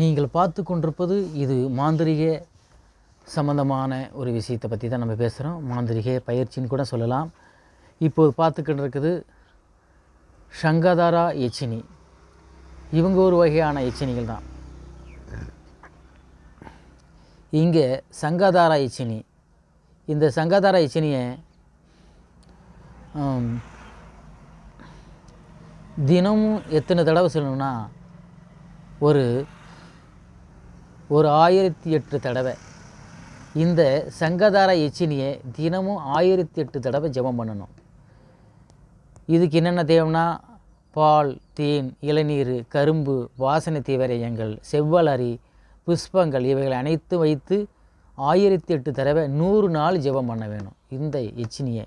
நீங்கள் பார்த்து கொண்டிருப்பது இது மாந்திரிக சம்பந்தமான ஒரு விஷயத்தை பற்றி தான் நம்ம பேசுகிறோம் மாந்திரிக பயிற்சின்னு கூட சொல்லலாம். இப்போது பார்த்துக்கிட்டு இருக்குது சங்கதாரா எச்சினி. இவங்க ஒரு வகையான எச்சினிகள் தான். இங்கே சங்கதாரா எச்சினி. இந்த சங்கதாரா எச்சினியை தினமும் எத்தனை தடவை சொல்லணும்னா ஒரு ஒரு ஆயிரத்தி எட்டு தடவை. இந்த சங்கதார எச்சினியை தினமும் ஆயிரத்தி எட்டு தடவை ஜெபம் பண்ணணும். இதுக்கு என்னென்ன தேவைன்னா பால் தேன் இளநீர் கரும்பு வாசனை தீவிரயங்கள் செவ்வலரி புஷ்பங்கள் இவைகளை அனைத்தும் வைத்து ஆயிரத்தி எட்டு தடவை நூறு நாள் ஜெபம் பண்ண வேணும் இந்த எச்சினியை.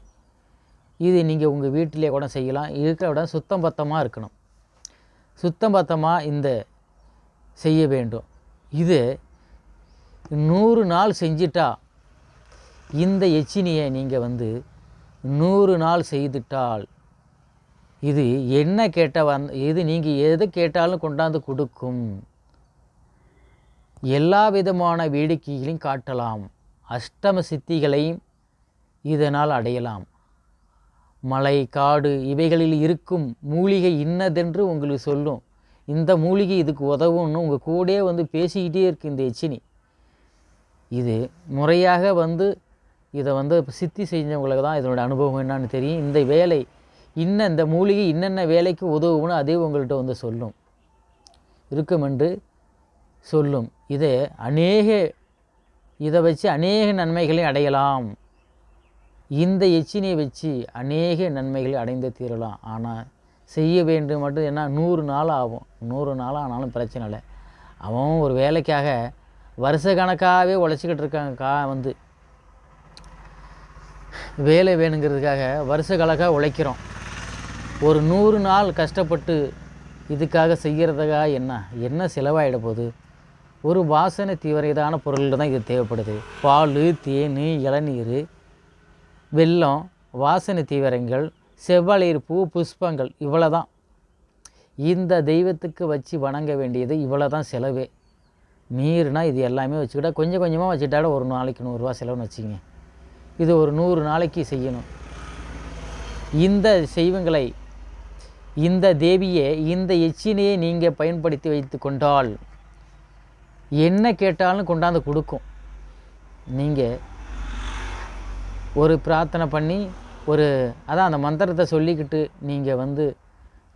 இது நீங்கள் உங்கள் வீட்டிலே கூட செய்யலாம். இருக்கிற விட சுத்தம் பத்தமாக இருக்கணும். சுத்தம் பத்தமாக இந்த செய்ய வேண்டும். இது நூறு நாள் செஞ்சிட்டா இந்த எச்சினியை நீங்கள் வந்து நூறு நாள் செய்துட்டால் இது என்ன கேட்ட வந் இது நீங்கள் எது கேட்டாலும் கொண்டாந்து கொடுக்கும். எல்லா விதமான வேடிக்கைகளையும் காட்டலாம். அஷ்டம சித்திகளையும் இதனால் அடையலாம். மலை காடு இவைகளில் இருக்கும் மூலிகை இன்னதென்று உங்களுக்கு சொல்லும். இந்த மூலிகை இதுக்கு உதவும்னு உங்கள் கூடயே வந்து பேசிக்கிட்டே இருக்கு இந்த எச்சினி. இது முறையாக வந்து இதை வந்து சித்தி செஞ்சவங்களுக்கு தான் இதனோட அனுபவம் என்னன்னு தெரியும். இந்த வேலை இன்ன இந்த மூலிகை இன்னென்ன வேலைக்கு உதவும்னு அதே உங்கள்கிட்ட வந்து சொல்லும். இருக்கும் என்று சொல்லும். இதை அநேக இதை வச்சு அநேக நன்மைகளை அடையலாம். இந்த எச்சினியை வச்சு அநேக நன்மைகளை அடைந்து தீரலாம். ஆனால் செய்ய வேண்டும் மட்டும் என்ன? நூறு நாள் ஆகும். நூறு நாள் ஆனாலும் பிரச்சனை இல்லை. அவன் ஒரு வேலைக்காக வருஷ கணக்காகவே உழைச்சிக்கிட்டு இருக்காங்க கா வந்து. வேலை வேணுங்கிறதுக்காக வருஷ கணக்காக உழைக்கிறோம். ஒரு நூறு நாள் கஷ்டப்பட்டு இதுக்காக செய்கிறதுக்காக என்ன? என்ன செலவாகிட போகுது? ஒரு வாசனை தீவிரதான பொருள்கள் தான் இது தேவைப்படுது. பால் தேன் இளநீர் வெல்லம் வாசனை தீவிரங்கள் செவ்வளையர் பூ புஷ்பங்கள் இவ்வளோ தான் இந்த தெய்வத்துக்கு வச்சு வணங்க வேண்டியது இவ்வளோ தான் செலவே. மீறினா இது எல்லாமே வச்சுக்கிட்டா கொஞ்சம் கொஞ்சமாக வச்சுட்டாட ஒரு நாளைக்கு நூறுரூவா செலவுன்னு வச்சுங்க இது ஒரு நூறு நாளைக்கு செய்யணும். இந்த செய்வங்களை இந்த தேவியை இந்த எச்சினையை நீங்கள் பயன்படுத்தி வைத்து கொண்டால் என்ன கேட்டாலும் கொண்டாந்து கொடுக்கும். நீங்கள் ஒரு பிரார்த்தனை பண்ணி ஒரு அதான் அந்த மந்திரத்தை சொல்லிக்கிட்டு நீங்கள் வந்து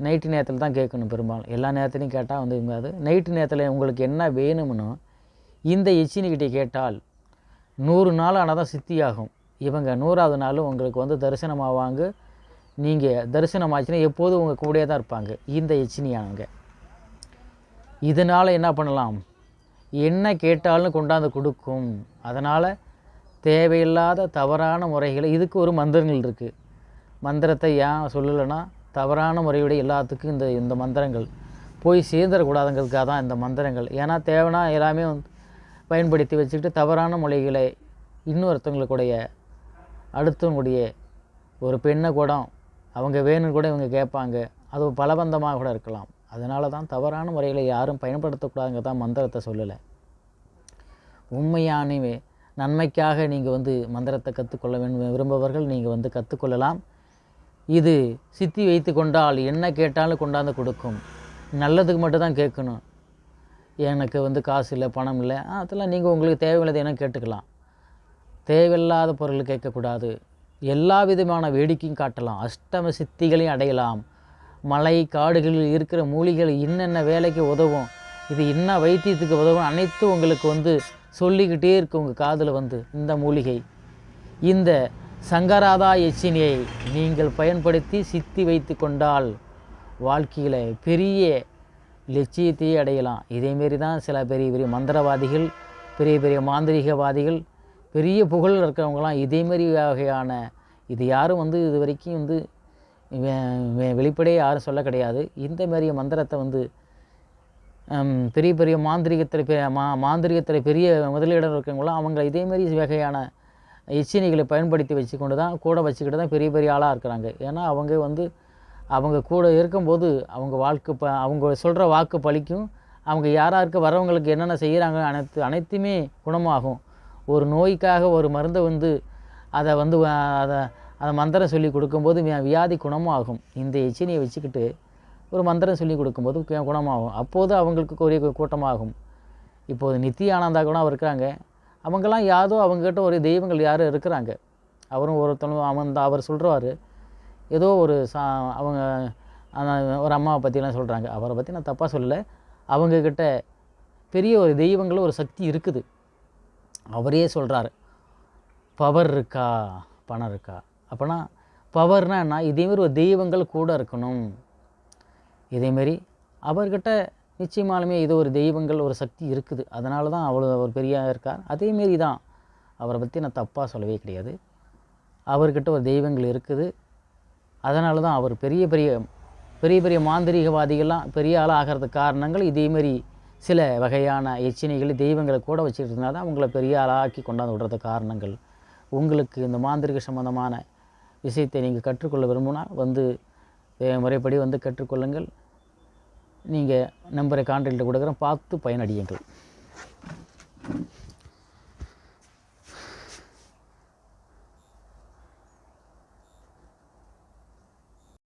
நைட்டு நேரத்தில் தான் கேட்கணும் பெரும்பாலும். எல்லா நேரத்துலையும் கேட்டால் வந்து இருக்காது. நைட்டு நேரத்தில் உங்களுக்கு என்ன வேணும்னு இந்த எச்சினிக்கிட்டே கேட்டால் நூறு நாள் ஆனால் தான் சித்தியாகும். இவங்க நூறாவது நாளும் உங்களுக்கு வந்து தரிசனமாவாங்க நீங்கள் தரிசனமாச்சுன்னா எப்போதும் உங்கள் கூடயே தான் இருப்பாங்க. இந்த எச்சினியானவங்க இதனால் என்ன பண்ணலாம்? என்ன கேட்டாலும் கொண்டாந்து கொடுக்கும். அதனால் தேவையில்லாத தவறான முறைகளை இதுக்கு ஒரு மந்திரங்கள் இருக்குது மந்திரத்தை ஏன் சொல்லலைன்னா தவறான முறையுடைய எல்லாத்துக்கும் இந்த இந்த மந்திரங்கள். போய் சேர்ந்துடக்கூடாதுங்கிறதுக்காக தான் இந்த மந்திரங்கள். ஏன்னா தேவைன்னா எல்லாமே வந்து பயன்படுத்தி வச்சுக்கிட்டு தவறான மொழிகளை இன்னொருத்தவங்களுக்குடைய அடுத்தவங்களுடைய ஒரு பெண்ணை கூட அவங்க வேணும்னு கூட இவங்க கேட்பாங்க. அது பலபந்தமாக கூட இருக்கலாம். அதனால தான் தவறான முறைகளை யாரும் பயன்படுத்தக்கூடாதுங்க தான் மந்திரத்தை சொல்லலை. உண்மையானவே நன்மைக்காக நீங்கள் வந்து மந்திரத்தை கற்றுக்கொள்ள வேண்டும் விரும்பவர்கள் நீங்கள் வந்து கற்றுக்கொள்ளலாம் இது சித்தி வைத்து கொண்டால் என்ன கேட்டாலும் கொண்டாந்து கொடுக்கும். நல்லதுக்கு மட்டும் தான் கேட்கணும். எனக்கு வந்து காசு இல்லை பணம் இல்லை அதெல்லாம் நீங்கள் உங்களுக்கு தேவையில்லாத என்ன கேட்டுக்கலாம். தேவையில்லாத பொருள் கேட்கக்கூடாது. எல்லா விதமான வேடிக்கையும் காட்டலாம். அஷ்டம சித்திகளையும் அடையலாம். மலை காடுகளில் இருக்கிற மூலிகள் என்னென்ன வேலைக்கு உதவும் இது என்ன வைத்தியத்துக்கு உதவும் அனைத்தும் உங்களுக்கு வந்து சொல்லிக்கிட்டே இருக்கு உங்கள் காதில் வந்து இந்த மூலிகை. இந்த சங்கராதா எச்சினியை நீங்கள் பயன்படுத்தி சித்தி வைத்து கொண்டால் வாழ்க்கையில் பெரிய லட்சியத்தையே அடையலாம். இதேமாரி தான் சில பெரிய பெரிய மந்திரவாதிகள் பெரிய பெரிய மாந்திரிகவாதிகள் பெரிய புகழ் இருக்கிறவங்களாம் இதேமாரி வகையான இது யாரும் வந்து இது வரைக்கும் வந்து வெளிப்படையே யாரும் சொல்ல கிடையாது. இந்த மாதிரி மந்திரத்தை வந்து பெரிய பெரிய மாந்திரிகத்தில் பெ மா மாந்திரிகத்தில் பெரிய முதலீடர் இருக்கவங்களாம் அவங்கள இதேமாரி வகையான எச்சினிகளை பயன்படுத்தி வச்சுக்கொண்டு தான் கூட வச்சுக்கிட்டு தான் பெரிய பெரிய ஆளாக இருக்கிறாங்க. ஏன்னா அவங்க வந்து அவங்க கூட இருக்கும்போது அவங்க வாழ்க்கை ப அவங்க சொல்கிற வாக்கு பழிக்கும் அவங்க யாராருக்கு வரவங்களுக்கு என்னென்ன செய்கிறாங்க அனைத்து அனைத்துமே குணமாகும். ஒரு நோய்க்காக ஒரு மருந்தை வந்து அதை வந்து அதை அதை மந்திரம் சொல்லி கொடுக்கும்போது வி- வியாதி குணமாகும். இந்த எச்சினியை வச்சுக்கிட்டு ஒரு மந்திரம் சொல்லி கொடுக்கும்போது குணமாகும். அப்போது அவங்களுக்கு ஒரு கூட்டமாகும். இப்போது நித்தி ஆனந்தா கூட அவர் இருக்கிறாங்க அவங்கெல்லாம் யாதோ அவங்ககிட்ட ஒரு தெய்வங்கள் யாரும் இருக்கிறாங்க. அவரும் ஒருத்தனும் அவன் தான் அவர் சொல்கிறாரு ஏதோ ஒரு சா அவங்க ஒரு அம்மாவை பற்றிலாம் சொல்கிறாங்க அவரை பற்றி நான் தப்பாக சொல்லலை. அவங்கக்கிட்ட பெரிய ஒரு தெய்வங்களும் ஒரு சக்தி இருக்குது. அவரே சொல்கிறாரு பவர் இருக்கா? பணம் இருக்கா? அப்போனா பவர்னால் என்ன? இதேமாரி ஒரு தெய்வங்கள் கூட இருக்கணும். இதேமாரி அவர்கிட்ட நிச்சயமாலுமே இது ஒரு தெய்வங்கள் ஒரு சக்தி இருக்குது. அதனால தான் அவ்வளோ ஒரு பெரியாக இருக்கார். அதேமாரி தான் அவரை பற்றி நான் தப்பாக சொல்லவே கிடையாது. அவர்கிட்ட ஒரு தெய்வங்கள் இருக்குது. அதனால தான் அவர் பெரிய பெரிய பெரிய பெரிய மாந்திரீகவாதிகள்லாம் பெரிய ஆளாக ஆகிறதுக்கு காரணங்கள் இதேமாரி சில வகையான எச்சனைகள் தெய்வங்களை கூட வச்சுக்கிட்டு தான் அவங்கள பெரிய ஆளாக்கி கொண்டாந்து விடுறது காரணங்கள். உங்களுக்கு இந்த மாந்திரிக சம்பந்தமான விஷயத்தை நீங்கள் கற்றுக்கொள்ள விரும்பினா வந்து முறைப்படி வந்து கற்றுக்கொள்ளுங்கள். நீங்கள் நம்பரை கான்டாக்டில் கொடுக்குறேன். பார்த்து பயனடையுங்கள்.